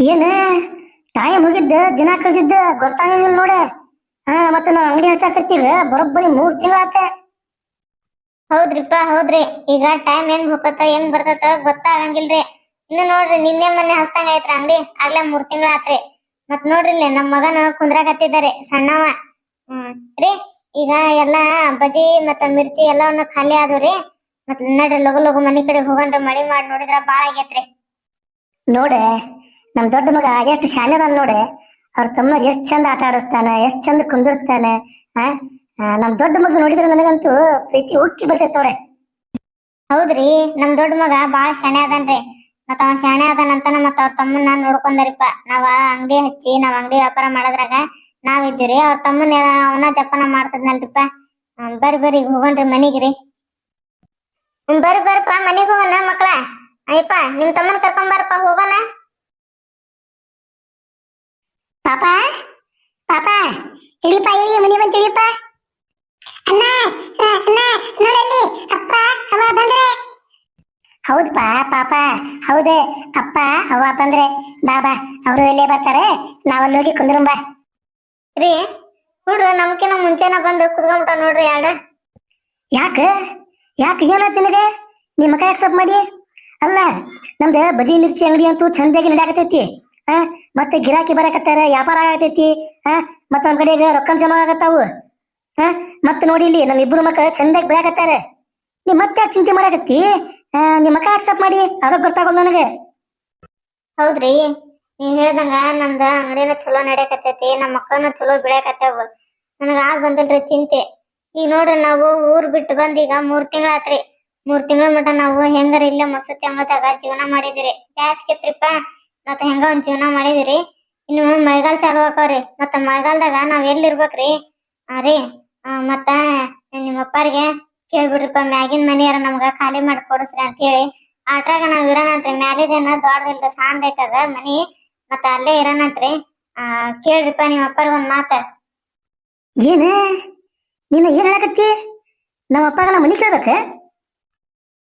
ಏನ? ಟೈಮ್ ಮುಗಿದ್ದ ದಿನ ಕಳೆದಿದ್ದ ಗೊತ್ತಾಗಂಗಿಲ್ಲ ನೋಡ. ಹಾ ಮತ್ತೆ ನಾವ್ ಅಂಗಡಿ ಹಚ್ಚಾಕತ್ತೀವಿ ಬರೋಬ್ಬರಿ ಮೂರ್ ತಿಂಗಳಾತ ಹೌದ್ರಿಪ್ಪ ಹೌದ್ರಿ. ಈಗ ಟೈಮ್ ಏನ್ ಹೋಗತ್ತ ಏನ್ ಬರ್ತತ ಗೊತ್ತಾಗಂಗಿಲ್ರಿ. ಇನ್ನು ನೋಡ್ರಿ ನಿನ್ನೆ ಮೊನ್ನೆ ಹಸ್ತಂಗ ಐತ್ರ ಅಂಗಡಿ ಆಗ್ಲೇ ಮೂರ್ ತಿಂಗಳ ಆತ್ರಿ. ಮತ್ ನೋಡ್ರಿ ಇಲ್ಲಿ ನಮ್ ಮಗನ ಕುಂದ್ರಾಕತ್ತಿದ್ದಾರೆ ಸಣ್ಣವ. ಹ್ಮ್. ರೀ ಈಗ ಎಲ್ಲಾ ಬಜಿ ಮತ್ತ ಮಿರ್ಚಿ ಎಲ್ಲವನ್ನ ಖಾಲಿ ಆದ್ರಿ ಮತ್ ನಡ್ರಿ ಲಗು ಲಗು ಮನಿ ಕಡೆ ಹೋಗನ್ರಿ ಮಳಿ ಮಾಡಿ ನೋಡಿದ್ರ ಬಾಳ ಆಗೇತ್ರಿ. ನೋಡೆ ನಮ್ ದೊಡ್ಡ ಮಗ ಎಷ್ಟು ಶಾಲೆ ನೋಡಿ. ಅವ್ರ ತಮ್ಮ ಎಷ್ಟ್ ಚಂದ ಆಟ ಆಡಿಸ್ತಾನೆ ಎಷ್ಟ್ ಚಂದ ಕುಂದಿರ್ಸ್ತಾನ ಆ, ನಮ್ ದೊಡ್ಡ ಮಗ ನೋಡಿದ್ರೆ ನನಗಂತೂ ಪ್ರೀತಿ ಉಕ್ಕಿ ಬರ್ತೈತೆ ನೋಡೆ. ಹೌದ್ರಿ ನಮ್ ದೊಡ್ಡ ಮಗ ಬಾಳ ಶಾಣೆ ಅದನ್ರಿ ಮತ್ತ ಅವ ಶಾಣೆ ಅದನಂತ ಮತ್ತ ಅವ್ರ ತಮ್ಮನ್ನ ನೋಡ್ಕೊಂಡರಿಪ್ಪ. ನಾವ ಅಂಗಡಿ ಹಚ್ಚಿ ನಾವ್ ಅಂಗಡಿ ವ್ಯಾಪಾರ ಮಾಡೋದ್ರಾಗ ನಾವ್ ಇದ್ದೀರಿ ಅವ್ರ ತಮ್ಮನ ಅವನ ಜಪನ ಮಾಡ್ತದ್ನಲ್ರಿಪ್ಪ. ಬರ್ರಿ ಬರ್ರಿ ಹೋಗೋಣ್ರಿ ಮನಿಗ್ರಿ. ಬರ್ರಿ ಬರ್ರಿಪ್ಪ ಮನಿಗ್ ಹೋಗೋಣ ಮಕ್ಳ. ಅಯ್ಯಪ್ಪ ನಿಮ್ ತಮ್ಮನ್ ಕರ್ಕೊಂಡ್ ಬರ್ರಪ್ಪ ಹೋಗೋಣ. ಪಾಪ ಪಾಪ ಇಳಿಪ ಇಳಿ ಮನೆ ಬಂತ ಅಣ್ಣ ಆ, ಅಣ್ಣ ನೋಡಲ್ಲಿ ಅಪ್ಪ ಅವ ಬಂದ್ರೆ? ಹೌದಪ್ಪ ಪಾಪ ಹೌದೇ ಅಪ್ಪ ಅವ ಬಂದ್ರೆ. ಬಾಬಾ ಅವರು ಇಲ್ಲೇ ಬರ್ತಾರೆ? ನಾವಲ್ಲಿ ಹೋಗಿ ಕುಂದ್ರಂಬ ರೀ ನೋಡ್ರಿ ನಮ್ಕಿನ ಮುಂಚೆನ ಬಂದು ಕುತ್ಕೊಂಡ್ಬಿಟ್ಟ ನೋಡ್ರಿ ಯಾಡ ಯಾಕ? ಯಾಕೆ ಏನಾಯ್ತು ನಿನಗೆ? ನಿಮ್ಮ ಕೈ ಅಕ್ಸೆಪ್ಟ್ ಮಾಡಿ? ಅಲ್ಲ ನಮ್ದು ಬಜಿ ಮಿರ್ಚಿ ಅಂಗಡಿ ಅಂತೂ ಚಂದಾಗಿ ನಡ್ಯಾಕತೈತಿ ಹಾ ಮತ್ತೆ ಗಿರಾಕಿ ಬರಕತ್ತಾರ, ವ್ಯಾಪಾರ ಆಗತೈತಿ, ಹಾ? ಮತ್ತ ಒಂದ್ ಕಡೆಗೆ ರೊಕ್ಕ ಜಮಾ ಆಗತ್ತಾವು, ಹಾ? ಮತ್ತ ನೋಡಿ ಇಲ್ಲಿ ನಮ್ಮ ಇಬ್ರು ಮಕ್ಕ ಚಂದಾಗಿ ಬೆಳಕತ್ತಾರ ನೀ ಮತ್ತೆ ಚಿಂತೆ ಮಾಡಾಕತ್ತಿ? ನಿಮ್ಮ ಮಕ್ಕ ಅಕ್ಸೆಪ್ಟ್ ಮಾಡಿ ಅದ ಗೊತ್ತಾಗೋದು ನನಗೆ. ಹೌದ್ರಿ, ನೀವ್ ಹೇಳ್ದಂಗ ನಮ್ದ ಅಂಗಡಿನ ಚಲೋ ನಡೆಯಕತ್ತೈತಿ ನಮ್ಮ ಮಕ್ಕಳನ್ನ ಚಲೋ ಬೆಳೆಯಕತ್ತಾವ. ನನಗ ಆಗ್ ಬಂದಲ್ರಿ ಚಿಂತೆ. ಈಗ ನೋಡ್ರಿ ನಾವು ಊರ್ ಬಿಟ್ಟು ಬಂದ್ ಈಗ ಮೂರ್ ತಿಂಗಳಾತ್ರಿ. ಮೂರ್ ತಿಂಗಳ ಮಟ ನಾವು ಹೆಂಗಾರ ಇಲ್ಲೇ ಮಸೂತಿ ಅಂಗಡಿದಾಗ ಜೀವನ ಮಾಡಿದಿರಿ. ಗ್ಯಾಸ್ ಕಿತ್ರಿಪ್ಪ. ಮತ್ತ ಹೆಂಗ ಒಂದ್ ಜೀವನ ಮಾಡಿದಿರಿ. ಇನ್ನು ಮಳೆಗಾಲ ಚಾಲು ಆಕವ್ರಿ ಮತ್ತ ಮಳೆಗಾಲದಾಗ ನಾವ್ ಎಲ್ಲಿ ಇರ್ಬೇಕ್ರಿ? ಆ ರೀ ಮತ್ತ ನಿಮ್ಮ ಅಪ್ಪಾರಿಗೆ ಕೇಳ್ಬಿಡ್ರಿಪ್ಪ ಮ್ಯಾಗಿನ್ ಮನಿಯಾರ ನಮ್ಗ ಖಾಲಿ ಮಾಡಿ ಕೊಡಸ್ರಿ ಅಂತ ಹೇಳಿ ಆಟ್ರಾಗ ನಾವ್ ಇರೋಣಂತ್ರಿ ಮ್ಯಾಲಿದೇನ ದೊಡ್ಡದಿಲ್ಲ ಸಾಂದ್ ಐತದ ಮನಿ. ಮತ್ತ ಅಲ್ಲೇ ಇರೋಣಂತ್ರಿ ಆ ಕೇಳ್ರಿಪ್ಪ ನಿಮ್ಮ ಅಪ್ಪರಿಗೆ ಒಂದ್ ಮಾತ. ಏನ? ನೀನು ಏನ್ ಹೇಳಕತ್ತಿ? ನಮ್ಮ ಅಪ್ಪಗ ನಮ್ಮ ಮನಿ ಕೇಳ್ಬೇಕ?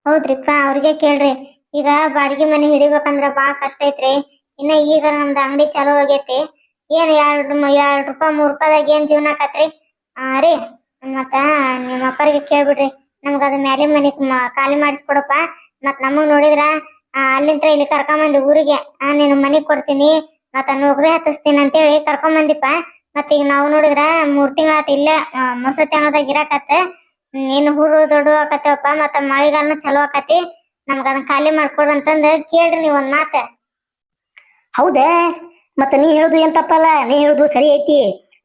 ಹೌದ್ರಿಪ್ಪ ಅವ್ರಿಗೆ ಕೇಳ್ರಿ. ಈಗ ಬಾಡಿಗೆ ಮನೆ ಹಿಡಿಬೇಕಂದ್ರ ಬಾಳ ಕಷ್ಟ ಐತ್ರಿ. ಇನ್ನ ಈಗ ನಮ್ದು ಅಂಗಡಿ ಚಾಲೂ ಆಗೈತಿ ಏನ್ ಎರಡ್ ಎರಡ್ ರೂಪಾಯಿ, ಮೂರ್ ರೂಪಾಯಿದಾಗ ಏನ್ ಜೀವನ ಆಕತ್ರಿ? ಆ, ರೀ ಮತ್ತ ನಿಮ್ಮ ಅಪ್ಪರಿಗೆ ಕೇಳ್ಬಿಡ್ರಿ. ನಮ್ಗ ಅದ್ ಮ್ಯಾಲೆ ಮನಿ ಖಾಲಿ ಮಾಡಿಸ್ಕೊಡಪ್ಪ. ಮತ್ ನಮಗ್ ನೋಡಿದ್ರ ಅಲ್ಲಿಂತ್ರ ಇಲ್ಲಿ ಕರ್ಕೊಂಬಂದಿ ಊರಿಗೆ, ಆ, ನೀನು ಮನಿ ಕೊಡ್ತೀನಿ. ಮತ್ತ ನೌಕರಿ ಹತ್ತಿಸ್ತೀನಿ ಅಂತೇಳಿ ಕರ್ಕೊಂಬಂದಿಪ್ಪ. ಮತ್ತ ಈಗ ನಾವು ನೋಡಿದ್ರ, ಮೂರ್ ತಿಂಗಳಾತ ಇಲ್ಲೇ ಮಸೂತಿ ಅಂಗದಾಗ ಇರಾಕತ್ತ. ನೀನು ಹುಡು ದೊಡ್ಡ ಆಕತ್ತೇವಪ್ಪ. ಮತ್ತ ಮಳಿಗಾಲನು ಚಲೋ ಆಕತಿ ನಮ್ಗ ಅದನ್ನ ಖಾಲಿ ಮಾಡ್ಕೊಡ್ರಿ ಅಂತಂದ ಕೇಳ್ರಿ ನೀವ್ ಒಂದ್ ಮಾತ. ಹೌದೇ? ಮತ್ತ ನೀ ಹೇಳುದು ಏನ್ ತಪ್ಪಲ್ಲ? ನೀ ಹೇಳುದು ಸರಿ ಐತಿ.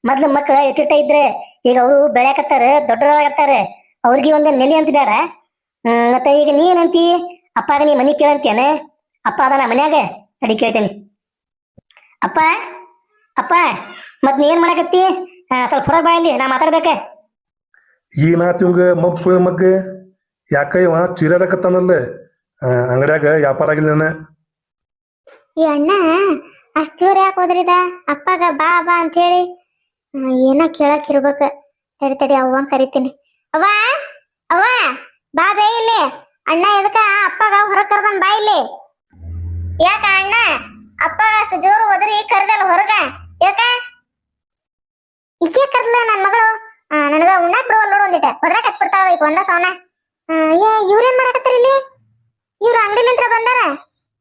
ಮೊದ್ಲು ಮಕ್ಳ ಎಟ್ಟಿಟ್ಟ ಇದ್ರೆ ಈಗ ಅವರು ಬೆಳ್ಯಾಕತ್ತಾರ ದೊಡ್ಡರಾಗತ್ತಾರ. ಅವ್ರಿಗೆ ಒಂದ್ ನೆಲೆ ಅಂತ ಬೇಡ ಹ್ಮ್, ಮತ್ತೆ ಈಗ ನೀ ಏನಂತಿ? ಅಪ್ಪಾಗ ನೀ ಮನಿ ಕೇಳಂತೇನ ಅಪ್ಪ ನಾ ಮನ್ಯಾಗ? ಅಡಿ ಕೇಳ್ತೇನಿ. ಅಪ್ಪ ಅಪ್ಪ ಮತ್ ನೀ ಏನ್ ಮಾಡಕತ್ತಿ? ಸ್ವಲ್ಪ ಹೊರಗೆ ಬಾ ಇಲ್ಲಿ ನಾ ಮಾತಾಡ್ಬೇಕ. ಏನಾತ್ ಇವಂಗ ಮಬ್ ಸುಳ ಮಗ್ಗ? ಯಾಕ ಇವ ಚೀರಾಡಕತ್ತಾನಲ್ಲ? ಅಂಗಡ್ಯಾಗ ವ್ಯಾಪಾರ ಆಗಿಲ್ಲ ಈ ಅಣ್ಣ ಅಷ್ಟ್ ಜೋರ್ ಯಾಕೆ ಹೋದ್ರಿದ ಅಪ್ಪಗ ಬಾ ಬಾ ಅಂತ ಹೇಳಿ ಏನ ಕೇಳಕ್ ಇರ್ಬೇಕ. ತಡಿ ತಡಿ ಅವ್ವಂಗ್ ಕರಿತೀನಿ. ಅವ್ವ ಅವ್ವ ಬಾ ಬೇ ಇಲ್ಲಿ. ಅಣ್ಣ ಎದಕ ಅಪ್ಪಗ ಹೊರ ಕರ್ಕೊಂಡ್ ಬಾ ಇಲ್ಲಿ. ಯಾಕ ಅಣ್ಣ? ಅಪ್ಪಗ ಅಷ್ಟು ಜೋರು ಹೋದ್ರಿ ಕರ್ದಲ್ಲ ಹೊರಗ. ಯಾಕ? ಈಕೆ ಕರ್ದಲ್ಲ ನನ್ ಮಗಳು. ನನಗ ಉಣ್ಣಾಕ್ ಬಿಡುವಲ್ ನೋಡು ಒಂದಿಟ. ಹೊದ್ರಾಕ್ ಹತ್ಬಿಡ್ತಾವ ಈಗ ಒಂದ ಸವನ ಆ, ಏ ಇವ್ರೇನ್ ಮಾಡಕತ್ತಾರ ಇಲ್ಲಿ? ಇವ್ರ ಅಂಗಡಿಲಿಂತ್ರ ಬಂದಾರ?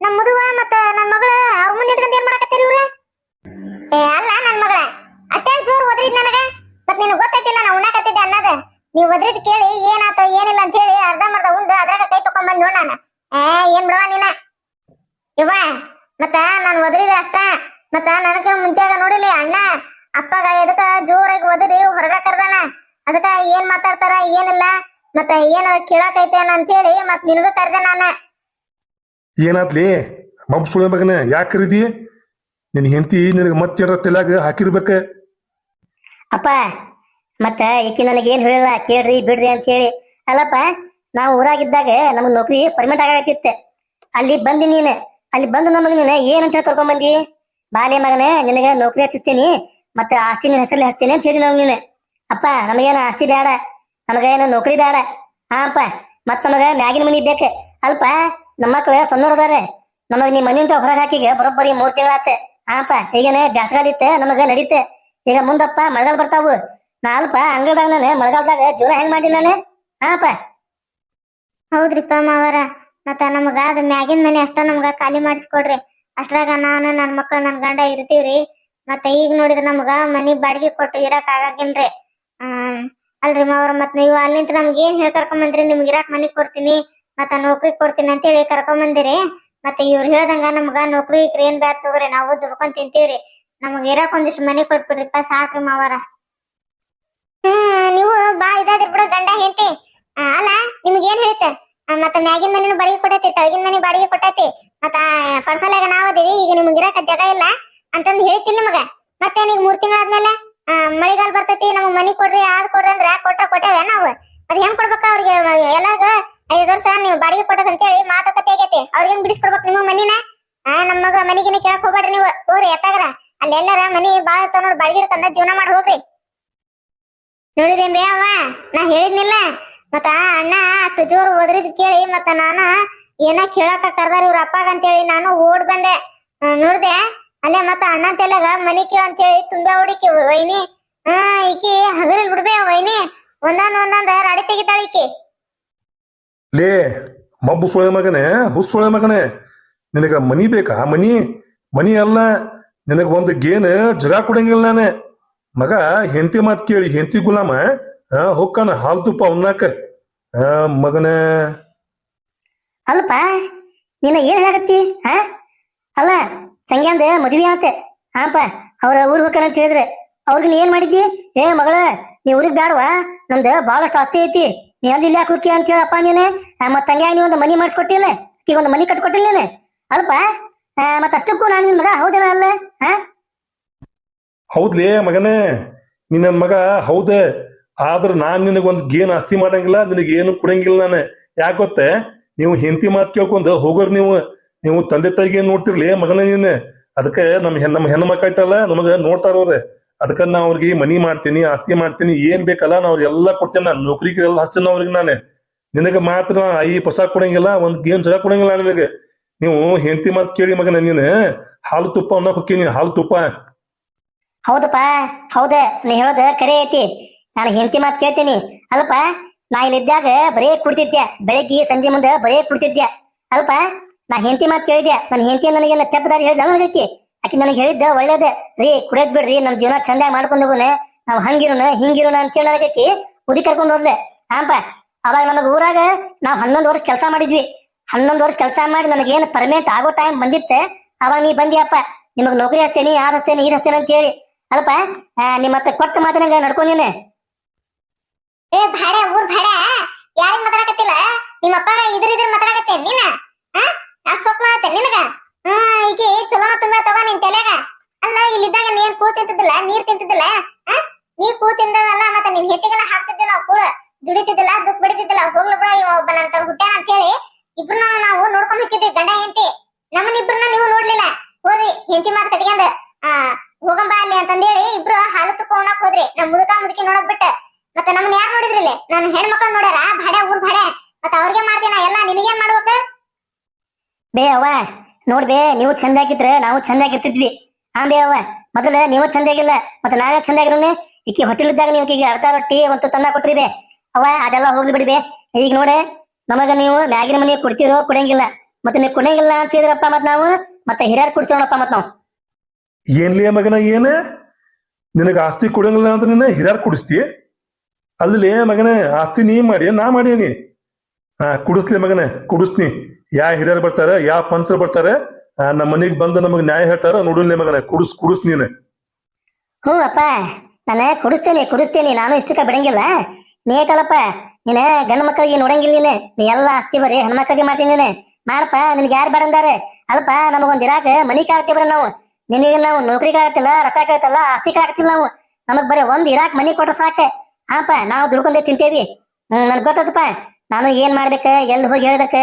ನಮ್ಮ ಮದುವ ಮತ್ತ ನನ್ ಮಗಳ, ಅವ್ರ ಮುಂದೆ ನಿಂತ್ಕೊಂಡ್ ಏನ್ ಮಾಡಕತ್ತೀರಿ ಇವ್ರ? ಏ, ಅಲ್ಲ, ನನ್ ಮಗಳ. ಅಷ್ಟೇನ್ ಜೋರ್ ಒದ್ರಿದ್ ನನಗ? ಮತ್ ನಿನಗ್ ಗೊತ್ತೈತಿಲ್ಲ, ನಾ ಉಣ್ಣಾಕತ್ತಿದ್ದೆ ಅನ್ನದ. ನೀವ್ ಒದ್ರಿದ್ ಕೇಳಿ ಏನಾತ ಏನಿಲ್ಲ ಅಂತ ಹೇಳಿ ಅರ್ಧ ಮರ್ಧ ಉಂಡು ಅದ್ರಾಗ ಕೈ ತಕೊಂಡ್ ಬಂದ್ ನೋಡ್ ನಾನು. ಏ, ಏನ್ ಬಿಡವ ನೀನ? ಇವ ಮತ್ತ ನಾನ್ ಒದ್ರಿದ ಅಷ್ಟ. ಮತ್ತ ನನಗ ಮುಂಚಾಗ ನೋಡಿಲಿ ಅಣ್ಣ, ಅಪ್ಪಗ ಎದಕ್ಕ ಜೋರಾಗಿ ಒದರಿ, ಹೊರಗ ಕರ್ದಾನ. ಅದಕ್ಕ ಏನ್ ಮಾತಾಡ್ತಾರ, ಏನಿಲ್ಲ. ಮತ್ತ ಏನ ಕೇಳಾಕೈತೇನ ಅಂತ ಹೇಳಿ ಮತ್ ನಿನಗೂ ಕರ್ದೆ ನಾನ. ಏನಾತ್ಲಿ? ಮಬ್ ಸುಳ ಮಗನ, ಯಾಕೆ ನಿನ್ ಹೆಂಡತಿ ನಿನಗೆ ಮತ್ತೇನಾರ ತಲೆಯಾಗ ಹಾಕಿರ್ಬೇಕ? ಅಪ್ಪ, ಮತ್ತ ಈಕಿ ನನಗೆ ಏನ್ ಹೇಳಿಲ್ಲ, ಕೇಳ್ರಿ, ಬಿಡ್ರಿ ಅಂತ ಹೇಳಿ. ಅಲ್ಲಪ್ಪ, ನಾವು ಊರಾಗಿದ್ದಾಗ ನಮಗ್ ನೌಕರಿ ಪರ್ಮನೆಂಟ್ ಆಗತ್ತಿತ್ತೆ ಅಲ್ಲಿ ಬಂದಿ ನೀನು. ಅಲ್ಲಿ ಬಂದು ನಮಗ್ ನೀನು ಏನಂತ ಹೇಳಿ ಕರ್ಕೊಂಡ್ ಬಂದಿ? ಬಾಲೆ ಮಗನೇ, ನಿನಗೆ ನೌಕರಿ ಹಚ್ಚಿಸ್ತೀನಿ, ಮತ್ತೆ ಆಸ್ತಿ ನಿನ್ನ ಹೆಸರಲ್ಲಿ ಹಚ್ತೀನಿ ಅಂತ ಹೇಳಿ ನಾವು ನೀನು. ಅಪ್ಪ, ನಮಗೇನು ಆಸ್ತಿ ಬೇಡ ನಮಗೇನು ನೌಕರಿ ಬೇಡ ಹಾ ಅಪ್ಪ ಮತ್ ನಮಗ ಮ್ಯಾಗಿನ ಮನಿ ಬೇಕು. ಅಲ್ಪ ನಮ್ಮ ಮಕ್ಳು ಸಣ್ಣವ್ರದಾರೆ ನಮಗ್ ನೀ ಮನೆಯಿಂದ ಹೊರಗೆ ಹಾಕಿಗೆ ಬರೋಬ್ಬರಿ ಮೂರ್ ತಿಂಗಳಾತೆ. ಹಾಪ ಈಗೇನೆ ಬ್ಯಾಸಗಾದಿತ್ತ ನಮಗ ನಡೀತೆ. ಈಗ ಮುಂದಪ್ಪ ಮಳೆಗಾಲ ಬರ್ತಾವು. ನಾ ಅಲ್ಪ ಅಂಗಡಿದಾಗ ನಾನು ಮಳೆಗಾಲದಾಗ ಜೀವನ ಹೆಂಗ್ ಮಾಡಿ ನಾನು? ಹಾಪ ಹೌದ್ರಿಪ್ಪ ಮಾವರ, ಮತ್ತ ನಮಗ ಅದ್ ಮ್ಯಾಗಿನ ಮನೆ ಅಷ್ಟ ನಮ್ಗ ಖಾಲಿ ಮಾಡಿಸ್ಕೊಡ್ರಿ. ಅಷ್ಟ್ರಾಗ ನಾನು, ನನ್ ಮಕ್ಳು, ನನ್ ಗಂಡ ಇರ್ತೀವ್ರಿ. ಮತ್ತ ಈಗ ನೋಡಿದ್ರ ನಮ್ಗ ಮನಿ ಬಾಡಿಗೆ ಕೊಟ್ಟು ಇರಾಕ್ ಆಗಂಗಿಲ್ರಿ. ಅಲ್ರಿ ಮಾವರ ಮತ್ ನೀವು ಅಲ್ಲಿಂದ ನಮ್ಗೆ ಏನ್ ಹೇಳ್ಕರ್ಕೊಂಡ್ ಬಂದ್ರಿ ನಿಮ್ಗೆ ಇರಾಕ್ ಮನಿ ಕೊಡ್ತೀನಿ. ಮತ್ತ ನೌಕರಿ ಕೊಡ್ತೀನಿ ಅಂತೇಳಿ ಕರ್ಕೊಂಬಂದಿರಿ. ಮತ್ತೆ ಇವ್ರು ಹೇಳ್ದಂಗ ನಮ್ಗ ನೌಕರಿ ಏನ್ ಬ್ಯಾಡ ತಗೋರಿ, ನಾವು ದುಡ್ಕೊಂಡ್ ತಿಂತೀವ್ರಿ. ನಮಗ್ ಇರಾಕ್ ಒಂದಿಷ್ಟು ಮನಿ ಕೊಟ್ಬಿಡ್ರಿಪ್ಪ, ಸಾಕ್ರಿ ಮಾವಾರ. ಹ್ಮ್, ನೀವು ಬಾ ಇದಾದ್ರಿ ಬಿಡು ಗಂಡ ಹೆಂಡತಿ. ಅಲ್ಲ, ನಿಮ್ಗೆ ಏನ್ ಹೇಳ್ತ ಮತ್ತ ಮ್ಯಾಗಿನ ಮನೆನೂ ಬಾಡಿಗೆ ಕೊಟ್ಟೈತಿ, ತಳಗಿನ ಮನೆ ಬಾಡಿಗೆ ಕೊಟ್ಟೈತಿ. ಮತ್ತ ಪರ್ಸಲಾಗ ನಾವು ಅದೀವಿ, ಈಗ ನಿಮ್ಗೆ ಇರಾಕ ಜಾಗ ಇಲ್ಲ ಅಂತಂದ್ ಹೇಳ್ತಿಲ್ಲ ನಿಮಗ. ಮತ್ತೆ ಈಗ ಮೂರ್ ತಿಂಗಳಾದ್ಮೇಲೆ ಮಳೆಗಾಲ ಬರ್ತೈತಿ, ನಮಗ್ ಮನಿ ಕೊಡ್ರಿ, ಆದ್ ಕೊಡ್ರಿ ಅಂದ್ರ ಕೊಟ್ಟ ಕೊಟ್ಟೇವೆ ನಾವು. ಅದ್ ಹೆಂಗ್ ಕೊಡ್ಬೇಕ ಅವ್ರಿಗೆ? ಎಲ್ಲಾರ್ಗ ಐದ್ ವರ್ಷ ನೀವು ಬಾಡಿಗೆ ಕೊಟ್ಟದ ಅಂತೇಳಿ ಮಾತುಕತೆ ಆಗೈತಿ. ಅವ್ರಿಗೆ ಬಿಡಿಸ್ಕೊಡ್ಬೇಕು ನಿಮ್ಮ ಮನಿನ? ಆ ನಮ್ಮ ಮಗ ಮನಿಗಿನ ಕೇಳಕ್ ಹೋಗ್ಬೇಡ್ರಿ ನೀವು. ಹೋಗ್ರಿ, ಎತ್ತಾಗ್ರ. ಅಲ್ಲೆಲ್ಲಾರ ಮನಿ ಬಾಳ ಇರ್ತಾವ ನೋಡ್ ಬಾಡಿಗೆ ಇಡ್ತಂದ ಜೀವನ ಮಾಡಿ ಹೋಗ್ರಿ. ನೋಡಿದೇನ್ರಿ ಅವ ನಾ ಹೇಳಿದ್ನಿಲ್ಲ. ಮತ್ತ ಅಣ್ಣ ಅಷ್ಟು ಜೋರು ಓದ್ರಿದ್ ಕೇಳಿ, ಮತ್ತ ನಾನು ಏನ ಕೇಳಾಕ ಕರ್ದಾರ ಇವ್ರ ಅಪ್ಪಾಗ ಅಂತೇಳಿ ನಾನು ಓಡ್ ಬಂದೆ. ನೋಡ್ದೆ, ಅಲ್ಲೇ ಮತ್ತ ಅಣ್ಣ ತೆಲಗ ಮನಿ ಕೇಳ ಅಂತೇಳಿ ತುಂಬಾ ಹುಡುಕಿ, ವೈನಿ. ಹಾ ಈಕಿ ಹಗರಿಲ್ ಬಿಡ್ಬೇ, ವೈನಿ. ಒಂದೊಂದ್ ಒಂದೊಂದ್ ರಾಡಿ ತೆಗಿತಾಳ ಲೇ, ಮಬ್ಬು ಸುಳೆ ಮಗನೇ ಹುಸ್ ಸುಳೆ ಮಗನೇ. ನಿನಗ ಮನಿ ಬೇಕಾ? ಮನಿ ಮನಿ ಅಲ್ಲ. ನಿನಗೆ ಒಂದು ಗೇನ್ ಜಗ ಕೊಡಂಗಿಲ್ಲ ನಾನೇ. ಮಗ, ಹೆಂಡತಿ ಮಾತು ಕೇಳಿ, ಹೆಂಡತಿ ಗುಲಾಮ ಹೊಕ್ಕನ ಹಾಲು ತುಪ್ಪ ಉಣ್ಣಾಕ. ಮಗನ. ಅಲ್ಲಪ್ಪ ನೀನ ಏನ್ ಹೇಳಕತ್ತಿ ಹಾ ಅಲ್ಲ ಸಂಗ್ಯಾಂದ ಮದುವೆ ಆತ. ಹಾಪ ಅವ್ರ ಊರ್ ಹೋಗ್ತಾರ ಅಂತ ಹೇಳಿದ್ರೆ. ಅವ್ರಿಗೆ ಏನ್ ಮಾಡಿದ್ದಿ? ಏ ಮಗಳ, ನೀ ಊರಿಗೆ ಬ್ಯಾಡವಾ? ನಮ್ದು ಬಹಳಷ್ಟು ಆಸ್ತಿ ಐತಿ. ನೀ ಇಲ್ಲ ಯಾಕೆ ಅಂತ ಹೇಳಪ್ಪ ನೀನೆ? ಮತ್ತೆ ತಂಗ್ಯಾಗ ನೀವು ಒಂದು ಮನಿ ಮಾಡಿಸ್ಕೊಟ್ಟಿಲ್ಲ ಈಗ ಒಂದು ಮನಿ ಕಟ್ಕೊಟ್ಟಿಲ್ಲ ನೀನೆ? ಅಲ್ಪ? ಮತ್ತೆ ಅಷ್ಟಕ್ಕೂ ನಾನು ನಿನ್ ಮಗ ಹೌದೇನ ಅಲ್ಲ? ಹೌದ್ಲೇ ಮಗನೇ ನಿನ್ನ ಮಗ ಹೌದ. ಆದ್ರೂ ನಾನ್ ನಿನಗೊಂದು ಗೇನ್ ಆಸ್ತಿ ಮಾಡಂಗಿಲ್ಲ, ನಿನಗೆ ಏನು ಕೊಡಂಗಿಲ್ಲ ನಾನು. ಯಾಕೆ ಗೊತ್ತೇ? ನೀವು ಹೆಂಡತಿ ಮಾತು ಕೇಳ್ಕೊಂಡು ಹೋಗೋರು ನೀವು. ನೀವು ತಂದೆ ತಾಯಿಗೆ ನೋಡ್ತಿರ್ಲಿ ಮಗನೇ ನೀನು. ಅದಕ್ಕೆ ನಮ್ಮ ಹೆಣ್ ನಮ್ಮ ಹೆಣ್ಣು ಮಕ್ಕಳ ಐತಲ್ಲ ನಮಗ ನೋಡ್ತಾರ ಅವ್ರೆ. ಅದಕ್ಕ ನಾ ಅವ್ರಿಗೆ ಮನಿ ಮಾಡ್ತೀನಿ, ಆಸ್ತಿ ಮಾಡ್ತೀನಿ, ಏನ್ ಬೇಕಲ್ಲ, ನಾ ಅವ್ರಿಗೆಲ್ಲ ಕೊಡ್ತೇನೆ. ನಾನು ನೌಕರಿ ಎಲ್ಲ ಹಚ್ತೇನೆ ಅವ್ರಿಗೆ ನಾನು. ನಿನಗೆ ಮಾತ್ರ ಐ ಪಸ ಕೊಡಂಗಿಲ್ಲ, ಒಂದ್ ಗೇಮ್ ಜಗ ಕೊಡಂಗಿಲ್ಲ ನಿನಗೆ. ನೀವು ಹೆಂಡತಿ ಮಾತು ಕೇಳಿ ಮಗನ ನೀನು, ಹಾಲು ತುಪ್ಪ ಅನ್ನೋ ಹೋಗ್ತೀನಿ ಹಾಲು ತುಪ್ಪ. ಹೌದಪ್ಪ, ಹೌದ, ನೀ ಹೇಳೋದ ಕರೆ ಐತಿ. ನಾನು ಹೆಂಡತಿ ಮಾತು ಕೇಳ್ತೀನಿ. ಅಲ್ಪ ನಾ ಇಲ್ಲಿದ್ದಾಗ ಬರೇ ಕುಡ್ತಿದ್ದೆ ಬೆಳಗ್ಗೆ, ಸಂಜೆ ಮುಂದೆ ಬರೇ ಕುಡ್ತಿದ್ದೆ ಅಲ್ಪ ನಾ ಹೆಂಡತಿ ಮಾತು ಕೇಳಿದ್ಯಾ? ನನ್ನ ಹೆಂಡತಿ ನನಗೆಲ್ಲ ತೆಪ್ಪದಾರಿ ಹೇಳಿದ ನನಗೆ ಆಕಿ ನನಗೆ ಹೇಳಿದ್ದ ಒಳ್ಳೇದ. ರೀ, ಕುಡಿಯೋದ್ ಬಿಡ್ರಿ, ನಮ್ ಜೀವನ ಚಂದಾಗಿ ಮಾಡ್ಕೊಂಡು ಹೋಗೋಣ ನಾವ್ ಹಂಗಿರೋಣ, ಹಿಂಗಿರೋಣ ಅಂತೇಳಿ ಹೇಳಿ ಹುಡಿ ಕರ್ಕೊಂಡು ಹೋದ್ಲೆ. ಹಾಂಪ ಅವಾಗ ನಮಗ ಊರಾಗ ನಾವ್ ಹನ್ನೊಂದು ವರ್ಷ ಕೆಲಸ ಮಾಡಿದ್ವಿ. ಹನ್ನೊಂದು ವರ್ಷ ಕೆಲಸ ಮಾಡಿ ನನಗೇನು ಪರ್ಮನೆಂಟ್ ಆಗೋ ಟೈಮ್ ಬಂದಿತ್ತೆ. ಅವಾಗ ನೀ ಬಂದಿಯಪ್ಪ ನಿಮಗ್ ನೌಕರಿ ಹಚ್ತೇನಿ ಆ ಹಚ್ತೇನಿ ಈ ಹಚ್ತೇನೆ ಅಂತ ಹೇಳಿ. ಅಲ್ಪ ನಿಮ್ಮ ಮತ್ತೆ ಕೊಟ್ಟ ಮಾತಿನಂಗ ನಡ್ಕೊಂಡಿನಿ. ಏ ಭಾಡ ಊರ್ ಭಾಡ ಯಾರಿಗ್ ಮಾತಾಡಕತ್ತಿಲ್ಲ? ನಿಮ್ಮ ಅಪ್ಪ ಇದ್ರ ಇದ್ರ ಮಾತಾಡಕತ್ತೆ ನೀನ? ಆ ಸ್ವಪ್ನ ಆತ ನಿನಗ? ಹಾ ಈಗಿ ಚಲೋನ ತುಂಬ ತಗೋ ನಿನ್ ತಲೆಗ ಅಲ್ಲ ಇಲ್ಲಿದ್ದಾಗ ನೀನ್ ತಿಂತಿದ್ದಿಲ್ಲ ನೀರ್ ತಿಂತಿದ್ದಿಲ್ಲ? ಆ? ನೀ ಕೂಳ್ ತಿಂದದಲ್ಲ, ಮತ್ತೆ ನಿನ್ ಹೆತ್ತಿಗನ ಹಾಕ್ತಿದ್ವಿ ನಾವು ಕೂಡ ದುಡಿತಿದ್ದಿಲ್ಲ ದುಃಖ ಬಿಡ್ತಿದ್ದಿಲ್ಲ. ಹೋಗ್ಲಿ ಬಿಡ ಒಬ್ಬ ನನ್ ಹುಟ್ಟ್ಯಾನ ಅಂತ ಹೇಳಿ ಇಬ್ರನ್ನ ನಾವು ನೋಡ್ಕೊಂಡ್ ಹೋಗಿದ್ವಿ ಗಂಡ ಹೆಂಡತಿ. ನಮ್ಮನ್ನ ಇಬ್ರನ್ನ ನೀವು ನೋಡ್ಲಿಲ್ಲ. ಹೋದ್ರಿ, ಹೆಂಡತಿ ಮಾತು ಕಟ್ಕೊಂಡ್ ಆ, ಹೋಗಂಬ ಅಲ್ಲಿ ಅಂತಂದೇಳಿ ಇಬ್ರು ಹಾಲು ತುಕ್ಕೊಂಡಕ್ ಹೋದ್ರಿ. ನಮ್ ಮುದುಕ ಮುದುಕಿ ನೋಡಕ್ ಬಿಟ್ಟ. ಮತ್ತೆ ನಮ್ಮನ್ನ ಯಾರು ನೋಡಿದ್ರಿಲ್ಲ ನಾನು ಹೆಣ್ಮಕ್ಳು ನೋಡ್ಯಾರ? ಭಾಡೆ ಊರ್ ಭಾಡೆ ಮತ್ತೆ ಅವ್ರಿಗೆ ಮಾಡ್ತೀನ? ಎಲ್ಲ ನಿನಗೇನ್ ಮಾಡ್ಬೇಕು? ಬೇ ಅವ್ವ ನೋಡ್ಬೇ ನೀವು ಚಂದಾಗಿದ್ರೆ ನಾವು ಚಂದಾಗಿರ್ತಿದ್ವಿ ಹಾ ಬೇ ಅವ್ವ. ಮೊದಲ ನೀವು ಚಂದಾಗಿಲ್ಲ, ಮತ್ತೆ ನಾವೇ ಚಂದಾಗಿರೋನೆ ಈಕಿ ಹೋಟೆಲ್ ನೀವು ಈಕಿಗೆ ಅರ್ಧ ರೊಟ್ಟಿ ಒಂದು ತಂದ ಕೊಟ್ರಿ ಬೇ. ಅವ್ವ, ಅದೆಲ್ಲ ಹೋಗ್ಲಿ ಬಿಡಿ ಬೇ. ಈಗ ನೋಡಿ, ನಮಗ ನೀವು ಮ್ಯಾಗಿನ ಮನೆ ಕೊಡ್ತೀರೋ ಕೊಡಂಗಿಲ್ಲ. ಮತ್ತೆ ನೀವು ಕೊಡಂಗಿಲ್ಲ ಅಂತ ಹೇಳಿದ್ರಪ್ಪ ಮತ್ ನಾವು, ಮತ್ತೆ ಹಿರಿಯರ್ ಕುಡ್ಸೋಣಪ್ಪ ಮತ್ತೆ ನಾವು. ಏನ್ಲೇ ಮಗನ ಏನ? ನಿನಗ ಆಸ್ತಿ ಕೊಡಂಗಿಲ್ಲ ಅಂತ ನಿನ್ನ ಹಿರಿಯರ್ ಕುಡಿಸ್ತಿ? ಅಲ್ಲಿ ಮಗನ, ಆಸ್ತಿ ನೀ ಮಾಡಿ, ನಾ ಮಾಡೀನಿ ಹಾ, ಕುಡಿಸ್ಲಿ ಮಗನ, ಕುಡಿಸ್ನಿ. ಯಾ ಹಿರಿಯರ್ ಬರ್ತಾರೆ, ಯಾ ಪಂಚರ್ ಬರ್ತಾರ ನಮ್ಮ ಮನೆಗೆ ಬಂದು ನಮಗ್ ನ್ಯಾಯ ಹೇಳ್ತಾರ, ನೋಡಲಿ ನಿಮಗನ ಕುಡಿಸ್ ಕುಡಿಸ್ ನೀನು. ಹ್ಞೂ ಅಪ್ಪ, ನಾನು ಕುಡಿಸ್ತೇನೆ ಕುಡಿಸ್ತೇನೆ, ನಾನು ಇಷ್ಟಕ್ಕ ಬಿಡಂಗಿಲ್ಲ. ನೀ ಐತಲ್ಲಪ್ಪ ನೀನ ಗಂಡ ಮಕ್ಕಳಿಗೆ ನೋಡಂಗಿಲ್ಲ ನೀನೆ. ನೀ ಎಲ್ಲ ಆಸ್ತಿ ಬರೀ ಹೆಣ್ಮಕ್ಳಿಗೆ ಮಾಡ್ತೀನಿ ನೀನೆ. ಮಾಡಪ್ಪ ನಿನ್ಗೆ ಯಾರು ಬರಂದಾರೆ ಅಲ್ಪ ನಮಗೊಂದ್ ಇರಾಕ ಮನಿ ಕಾಗ್ತೀವ್ರ ನಾವು. ನಿನಗೆ ನಾವು ನೌಕರಿ ಕಾಗತ್ತಿಲ್ಲ ರೊಕ್ಕ ಕಾಗತ್ತಲ್ಲ ಆಸ್ತಿ ಕಾಗತ್ತಿಲ್ಲ ನಾವು. ನಮಗ್ ಬರೀ ಒಂದ್ ಇರಾಕ್ ಮನಿ ಕೊಟ್ರ ಸಾಕ. ಹಾಪ, ನಾವು ದುಡ್ಕೊಂಡೇ ತಿಂತೇವಿ. ನನ್ಗೆ ಗೊತ್ತದಪ್ಪ, ನಾನು ಏನ್ ಮಾಡ್ಬೇಕ, ಎಲ್ಲಿ ಹೋಗಿ ಹೇಳ್ಬೇಕ?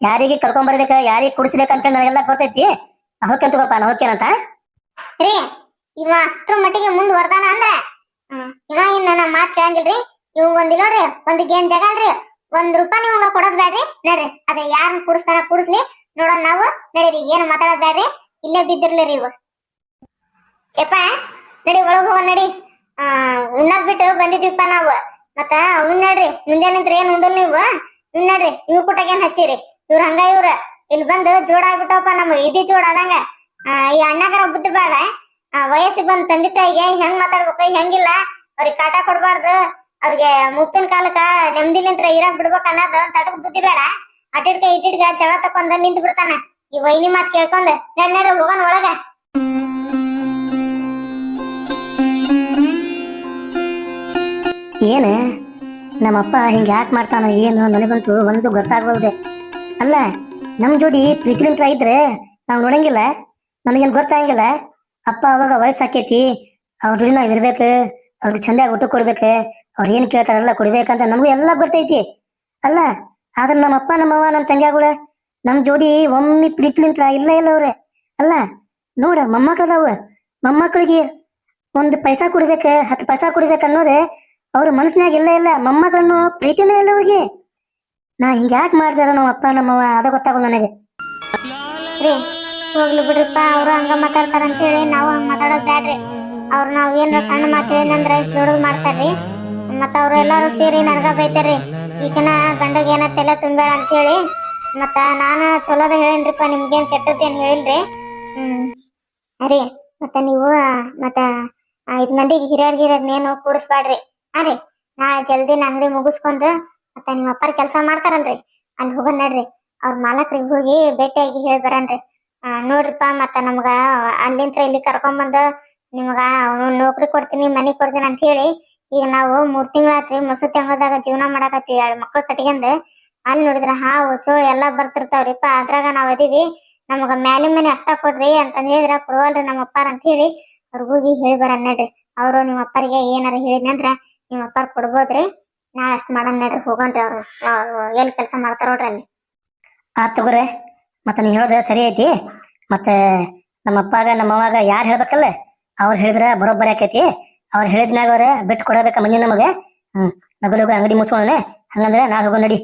ಯಾರಿಗೆ ಕರ್ಕೊಂಡ್ ಬರ್ಬೇಕ ಯಾರಿಗೆ ಕುಡಿಸ್ಬೇಕಂತ ನನಗೆಲ್ಲ ಗೊತ್ತೈತಿ? ಹೋಗ್ಕಂತ ತಗೋಪ್ಪ ನಾ ಹೋಗ್ತೇನಂತ ರೀ, ಇವ ಅಷ್ಟ್ರ ಮಟ್ಟಿಗೆ ಮುಂದುವರ್ದಾನ ಅಂದ್ರ ಇವ ಏನ್ ನನ್ನ ಮಾತ್ ಕೇಳಂಗಿಲ್ರಿ. ಇವ್ ಒಂದ್ ನೋಡ್ರಿ, ಒಂದ್ ಗೇನ್ ಜಗ ಅಲ್ರಿ. ಒಂದ್ ರೂಪಾಯಿ ನಿಮ್ಗ ಕೊಡೋದ್ ಬ್ಯಾಡ್ರಿ. ನೋಡ್ರಿ, ಅದ ಯಾರನ್ನ ಕುಡಿಸ್ತಾನ ಕುಡಿಸ್ಲಿ. ನೋಡೋಣ ನಾವು, ನಡೀರಿ, ಏನ್ ಮಾತಾಡೋದ್ ಬ್ಯಾಡ್ರಿ. ಇಲ್ಲೇ ಬಿದ್ದಿರ್ಲಿ ಇವು. ಯಪ್ಪ, ನಡಿ, ಒಳಗ್ ಹೋಗೋಣ ನಡಿ. ಆ ಉಣ್ಣದ್ ಬಿಟ್ಟು ಬಂದಿದ್ವಿಪ್ಪ ನಾವು. ಮತ್ತ ಉಣ್ ನಡ್ರಿ, ಮುಂಜಾನೆ ಏನ್ ಉಂಡಲ್ ನೀವು? ಉಣ್ ನಡ್ರಿ, ಇವ್ ಕುಟಾಗೇನ್ ಹಚ್ಚಿರಿ? ಇವ್ರ ಹಂಗ ಇವ್ರ. ಇಲ್ಲಿ ಬಂದು ಜೋಡ ನಮ್ಗೆ. ಇದಿ ಜೋಡ ಆದಂಗ. ಈ ಅಣ್ಣಗರ ಬುದ್ಧಿ ಬೇಡ. ವಯಸ್ಸಿಗೆ ಬಂದ್ ತಂದೆ ತಾಯಿಗೆ ಹೆಂಗ್ ಮಾತಾಡ್ಬೇಕು, ಹೆಂಗಿಲ್ಲ. ಅವ್ರಿಗೆ ಕಾಟ ಕೊಡ್ಬಾರ್ದು. ಅವ್ರಿಗೆ ಮುಪ್ಪಿನ ಕಾಲಕ್ಕ ನೆಮ್ಮದಿಲಿಂತ್ರ ಇರಾಕ್ ಬಿಡ್ಬೇಕು ಅನ್ನೋದು ತಟಕ್ ಬುದ್ಧಿ ಬೇಡ. ಅಟಿಡ್ಕ ಇಟ್ಟಿಡ್ಕ ಜಗಳ ತಕೊಂಡ್ ನಿಂತ್ ಬಿಡ್ತಾನ. ಈ ವೈನಿ ಮಾತ್ ಕೇಳ್ಕೊಂಡ್ ನಡ್ ಹೋಗನ್ ಒಳಗ. ಏನು? ನಮ್ಮಪ್ಪ ಹಿಂಗ ಯಾಕೆ ಮಾಡ್ತಾನೋ ಏನು ನನಗಂತೂ ಒಂದು ಗೊತ್ತಾಗಲ್ದೆ ಅಲ್ಲ ನಮ್ಮ ಜೋಡಿ ಪ್ರೀತಿಲಿಂತ್ರ ಇದ್ರೆ ನಾವು ನೋಡಂಗಿಲ್ಲ, ನಮಗೇನು ಗೊತ್ತಾಗಂಗಿಲ್ಲ ಅಪ್ಪ ಅವಾಗ ವಯಸ್ಸಾಕೈತಿ ಅವ್ರ ಜೋಡಿ ನಾವು ಇರ್ಬೇಕು, ಅವ್ರಿಗೆ ಚಂದಾಗಿ ಊಟ ಕೊಡ್ಬೇಕು, ಅವ್ರು ಏನು ಕೇಳ್ತಾರಲ್ಲ ಕೊಡ್ಬೇಕಂತ ನಮಗೂ ಎಲ್ಲ ಗೊತ್ತೈತಿ. ಅಲ್ಲ, ಆದ್ರೆ ನಮ್ಮಪ್ಪ ನಮ್ಮವ್ವ ನಮ್ಮ ತಂಗ್ಯಾಗಳ ನಮ್ಮ ಜೋಡಿ ಒಮ್ಮೆ ಪ್ರೀತಿಲಿಂತ್ರ ಇಲ್ಲ ಇಲ್ಲ ಅವ್ರೆ. ಅಲ್ಲ, ನೋಡ ಮೊಮ್ಮಕ್ಳದಾವ ಮೊಮ್ಮಕ್ಕಳಿಗೆ ಒಂದು ಪೈಸಾ ಕೊಡ್ಬೇಕ, ಹತ್ತು ಪೈಸಾ ಕೊಡ್ಬೇಕು ಅನ್ನೋದೇ ಅವ್ರ ಮನಸ್ಸಿನಾಗ ಇಲ್ಲ ಇಲ್ಲ ಮೊಮ್ಮಕ್ಕಳನ್ನು ಪ್ರೀತಿನೇ ಇಲ್ಲ ಅವ್ರಿಗೆ. ನಾ ಹಿಂಗ ಯಾಕೆ ಮಾಡ್ದಾರ ನಮ್ಮ ಅಪ್ಪ ನಮ್ಮವ ಅದ ಗೊತ್ತಾಗಲ್ಲ ನನಗೆ. ರೀ, ಹೋಗ್ಲಿ ಬಿಡ್ರಿಪ್ಪ, ಅವರು ಹಂಗ ಮಾತಾಡ್ತಾರ ಅಂತೇಳಿ ನಾವು ಹಂಗ ಮಾತಾಡೋದ್ ಬ್ಯಾಡ್ರಿ. ಅವ್ರ ನಾವ್ ಏನ್ರ ಸಣ್ಣ ಮಾತು ಏನಂದ್ರ ಇಷ್ಟ ದೊಡ್ಡದ್ ಮಾಡ್ತಾರ್ರಿ. ಮತ್ತ ಅವ್ರು ಎಲ್ಲಾರು ಸೇರಿ ನನಗ ಬೈತಾರ್ರಿ. ಈಗಿನ ಗಂಡಗ ಏನ ತಲೆ ಅಂತ ಹೇಳಿ ಮತ್ತ ನಾನು ಚಲೋದ ಹೇಳೇನ್ರಿಪ್ಪ, ನಿಮ್ಗೇನ್ ಕೆಟ್ಟದ್ದೇನ್ ಹೇಳಿಲ್ರಿ. ಹ್ಮ್. ಅರಿ, ಮತ್ತ ನೀವು, ಮತ್ತ ಐದ್ ಮಂದಿಗೆ ಹಿರಿಯರ್, ಗಿರಿಯರ್ ನೇನು ಕೂಡಿಸ್ಬ್ಯಾಡ್ರಿ. ರೀ, ನಾಳೆ ಜಲ್ದಿ ಅಂಗಡಿ ಮುಗಿಸ್ಕೊಂಡು ಮತ್ತ ನಿಮ್ಮ ಅಪ್ಪಾರ ಕೆಲಸ ಮಾಡ್ತಾರಲ್ರಿ ಅಲ್ಲಿ ಹೋಗೋಣ ನಡ್ರಿ. ಅವ್ರ ಮಾಲಕ್ರಿಗೆ ಹೋಗಿ ಭೇಟಿಯಾಗಿ ಹೇಳಿ ಬರನ್ರಿ. ನೋಡ್ರಿಪ್ಪ ಮತ್ತ ನಮ್ಗ ಅಲ್ಲಿಂತ ಇಲ್ಲಿ ಕರ್ಕೊಂಬಂದು ನಿಮ್ಗ ನೌಕರಿ ಕೊಡ್ತೀನಿ ಮನಿ ಕೊಡ್ತೀನಿ ಅಂತ ಹೇಳಿ ಈಗ ನಾವು ಮೂರ್ ತಿಂಗಳಾತ್ರಿ ಮಸೂತಿ ಅಂಗದಾಗ ಜೀವನ ಮಾಡಾಕತ್ತೀವಿ. ಎರಡು ಮಕ್ಳು ಕಟ್ಕೊಂಡ್ ಅಲ್ಲಿ ನೋಡಿದ್ರ ಹಾವು ಚೋಳು ಎಲ್ಲಾ ಬರ್ತಿರ್ತಾವ್ರಿಪ್ಪ ಅದ್ರಾಗ ನಾವ್ ಅದೀವಿ. ನಮಗ ಮ್ಯಾಲೆ ಮನೆ ಅಷ್ಟ ಕೊಡ್ರಿ ಅಂತ ಹೇಳಿದ್ರ ಕೊಡುವಲ್ರಿ ನಮ್ಮ ಅಪ್ಪಾರ ಅಂತ ಹೇಳಿ ಅವ್ರಿಗೆ ಹೋಗಿ ಹೇಳಿ ಬರನ್ ನಡ್ರಿ. ಅವ್ರು ನಿಮ್ಮ ಅಪ್ಪರಿಗೆ ಏನಾರ ಹೇಳಿದ್ನಂದ್ರ ನಿಮ್ಮ ಅಪ್ಪಾರ ಕೊಡ್ಬೋದ್ರಿ. ನಾಳೆ ಅಷ್ಟು ಮಾಡೋಣ ನಡ್ರಿ ಹೋಗೋಣ್ರಿ ಅವ್ರು. ಏನ್ ಕೆಲ್ಸ ಮಾಡ್ತಾರ ನೋಡ್ರಿ ಅಲ್ಲಿ. ಆ ತಗೋರೆ ಮತ್ತೆ ನೀ ಹೇಳೋದು ಸರಿ ಐತಿ. ಮತ್ತೆ ನಮ್ಮ ಅಪ್ಪಾಗ, ನಮ್ಮ ಅವ್ವಾಗ ಯಾರು ಹೇಳ್ಬೇಕಲ್ಲ? ಅವ್ರು ಹೇಳಿದ್ರ ಬರೋಬ್ಬರಿ ಆಕೈತಿ. ಅವ್ರು ಹೇಳಿದ್ನಾಗ ಅವ್ರ ಬಿಟ್ಟು ಕೊಡಬೇಕ ಮಂದಿ ನಮಗೆ. ಹ್ಮ್ ಲಗು ಲಗು ಅಂಗಡಿ ಮುಚ್ಕೊಳ್ಳೆ ಹಂಗಂದ್ರೆ ನಾ ಹೋಗೋ ನಡಿ.